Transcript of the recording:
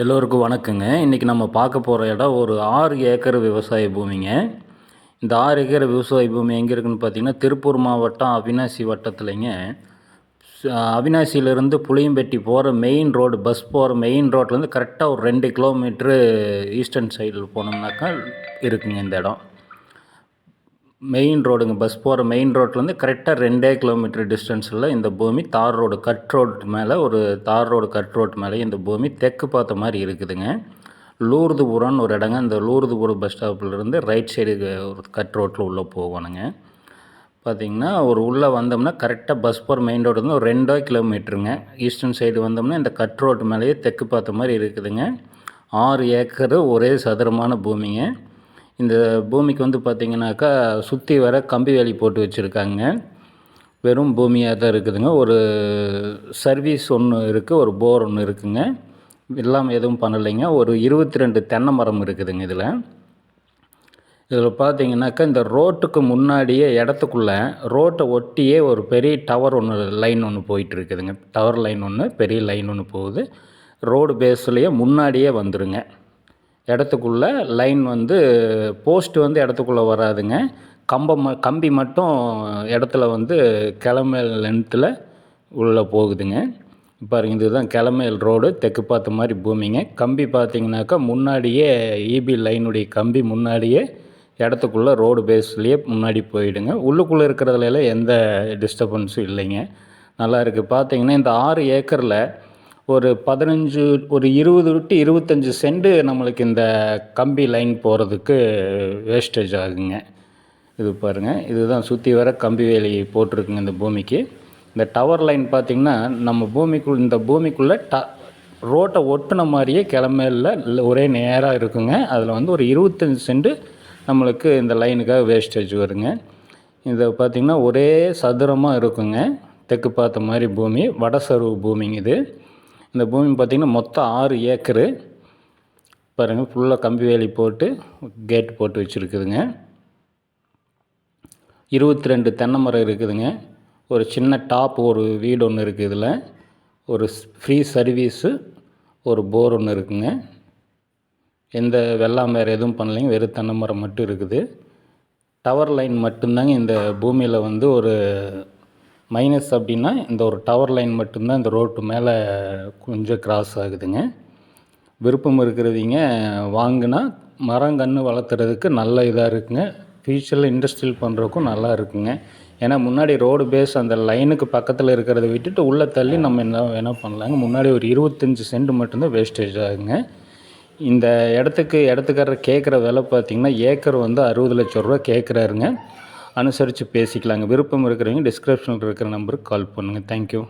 எல்லோருக்கும் வணக்கங்க. இன்றைக்கி நம்ம பார்க்க போகிற இடம் ஒரு ஆறு ஏக்கர் விவசாய பூமிங்க. இந்த ஆறு ஏக்கர் விவசாய பூமி எங்கே இருக்குன்னு பார்த்தீங்கன்னா திருப்பூர் மாவட்டம் அவினாசி வட்டத்துலைங்க. அவினாசியிலேருந்து புளியம்பட்டி போகிற மெயின் ரோடு பஸ் போகிற மெயின் ரோட்லேருந்து கரெக்டாக ஒரு ரெண்டு கிலோமீட்ரு ஈஸ்டர்ன் சைடில் போனோம்னாக்கா இருக்குங்க இந்த இடம். மெயின் ரோடுங்க பஸ் போகிற மெயின் ரோட்லேருந்து கரெக்டாக ரெண்டே கிலோமீட்டர் டிஸ்டன்ஸில் இந்த பூமி தார் ரோடு கட் ரோடு மேலே ஒரு தார் ரோடு கட் ரோடு மேலே இந்த பூமி தெற்கு பார்த்த மாதிரி இருக்குதுங்க. லூர்துபுரம்னு ஒரு இடங்க இந்த லூர்துபுரம் பஸ் ஸ்டாப்லேருந்து ரைட் சைடு ஒரு கட் ரோட்டில் உள்ளே போகணுங்க பார்த்தீங்கன்னா ஒரு உள்ளே வந்தோம்னா கரெக்டாக பஸ் போகிற மெயின் ரோடு வந்து ஒரு ரெண்டோ கிலோமீட்டருங்க ஈஸ்டர்ன் சைடு வந்தோம்னா இந்த கட் ரோட்டு மேலேயே தெற்கு பார்த்த மாதிரி இருக்குதுங்க. ஆறு ஏக்கரு ஒரே சதுரமான பூமிங்க. இந்த பூமிக்கு வந்து பார்த்திங்கனாக்கா சுற்றி வர கம்பி வேலி போட்டு வச்சுருக்காங்க. வெறும் பூமியாக தான் இருக்குதுங்க. ஒரு சர்வீஸ் ஒன்று இருக்குது ஒரு போர் ஒன்று இருக்குதுங்க எல்லாம் எதுவும் பண்ணலைங்க. ஒரு இருபத்தி ரெண்டு தென்னை மரம் இருக்குதுங்க இதில். இதில் பார்த்தீங்கன்னாக்கா இந்த ரோட்டுக்கு முன்னாடியே இடத்துக்குள்ளே ரோட்டை ஒட்டியே ஒரு பெரிய டவர் ஒன்று லைன் ஒன்று போயிட்டு இருக்குதுங்க டவர் லைன் ஒன்று பெரிய லைன் ஒன்று போகுது. ரோடு பேஸ்லேயே முன்னாடியே வந்துடுங்க இடத்துக்குள்ளே லைன் வந்து போஸ்ட் வந்து இடத்துக்குள்ளே வராதுங்க. கம்பம் ம- கம்பி மட்டும் இடத்துல வந்து கிளமேல் லென்த்தில் உள்ளே போகுதுங்க. பாருங்க இதுதான் கிளமேல் ரோடு தெற்கு பார்த்த மாதிரி பூமிங்க. கம்பி பார்த்தீங்கன்னாக்கா முன்னாடியே இபி லைனுடைய கம்பி முன்னாடியே இடத்துக்குள்ளே ரோடு பேஸ்லேயே முன்னாடி போயிடுங்க. உள்ளுக்குள்ளே இருக்கிறதுலலாம் எந்த டிஸ்டர்பன்ஸும் இல்லைங்க. நல்லா இருக்குது பார்த்தீங்கன்னா இந்த ஆறு ஏக்கரில் ஒரு பதினஞ்சு ஒரு இருபது விட்டு இருபத்தஞ்சி சென்ட் நம்மளுக்கு இந்த கம்பி லைன் போகிறதுக்கு வேஸ்டேஜ் ஆகுங்க. இது பாருங்கள் இதுதான் சுற்றி வர கம்பி வேலி போட்டிருக்குங்க இந்த பூமிக்கு. இந்த டவர் லைன் பார்த்திங்கன்னா நம்ம பூமிக்குள் இந்த பூமிக்குள்ளே ட ரோட்டை ஒட்டின மாதிரியே கிளம்பல ஒரே நேராக இருக்குங்க. அதில் வந்து ஒரு இருபத்தஞ்சி சென்ட் நம்மளுக்கு இந்த லைனுக்காக வேஸ்டேஜ் வருங்க. இதை பார்த்திங்கன்னா ஒரே சதுரமாக இருக்குங்க. தெற்கு பார்த்த மாதிரி பூமி வடசருவு பூமிங்க இது. இந்த பூமி பார்த்திங்கன்னா மொத்தம் ஆறு ஏக்கரு. பாருங்கள் ஃபுல்லாக கம்பி வேலி போட்டு கேட் போட்டு வச்சுருக்குதுங்க. இருபத்தி ரெண்டு தென்னை மரம் இருக்குதுங்க. ஒரு சின்ன டாப் ஒரு வீடு ஒன்று இருக்குது இதில். ஒரு ஃப்ரீ சர்வீஸு ஒரு போர் ஒன்று இருக்குங்க. எந்த வெள்ளாம் வேறு எதுவும் பண்ணலைங்க வெறும் தென்னை மரம் மட்டும் இருக்குது. டவர் லைன் மட்டும்தாங்க இந்த பூமியில் வந்து ஒரு மைனஸ் அப்படின்னா இந்த ஒரு டவர் லைன் மட்டும்தான் இந்த ரோட்டு மேலே கொஞ்சம் கிராஸ் ஆகுதுங்க. விருப்பம் இருக்கிறவங்க வாங்கினா மரம் கன்று வளர்த்துறதுக்கு நல்ல இதாக இருக்குங்க. ஃபியூச்சரில் இண்டஸ்ட்ரியல் பண்ணுறதுக்கும் நல்லா இருக்குங்க. ஏன்னா முன்னாடி ரோடு பேஸ் அந்த லைனுக்கு பக்கத்தில் இருக்கிறத விட்டுட்டு உள்ளே தள்ளி நம்ம என்ன வேணால் பண்ணலாங்க. முன்னாடி ஒரு இருபத்தஞ்சி சென்ட் மட்டும்தான் வேஸ்டேஜ் ஆகுங்க. இந்த இடத்துக்கு இடத்துக்காரர் கேட்குற விலை பார்த்தீங்கன்னா ஏக்கர் வந்து அறுபது லட்ச ரூபா கேட்குறாருங்க அனுசரித்து பேசிக்கலாங்க. விருப்பம் இருக்கிறவங்க டிஸ்கிரிப்ஷனில் இருக்கிற நம்பருக்கு கால் பண்ணுங்கள் தேங்க்யூ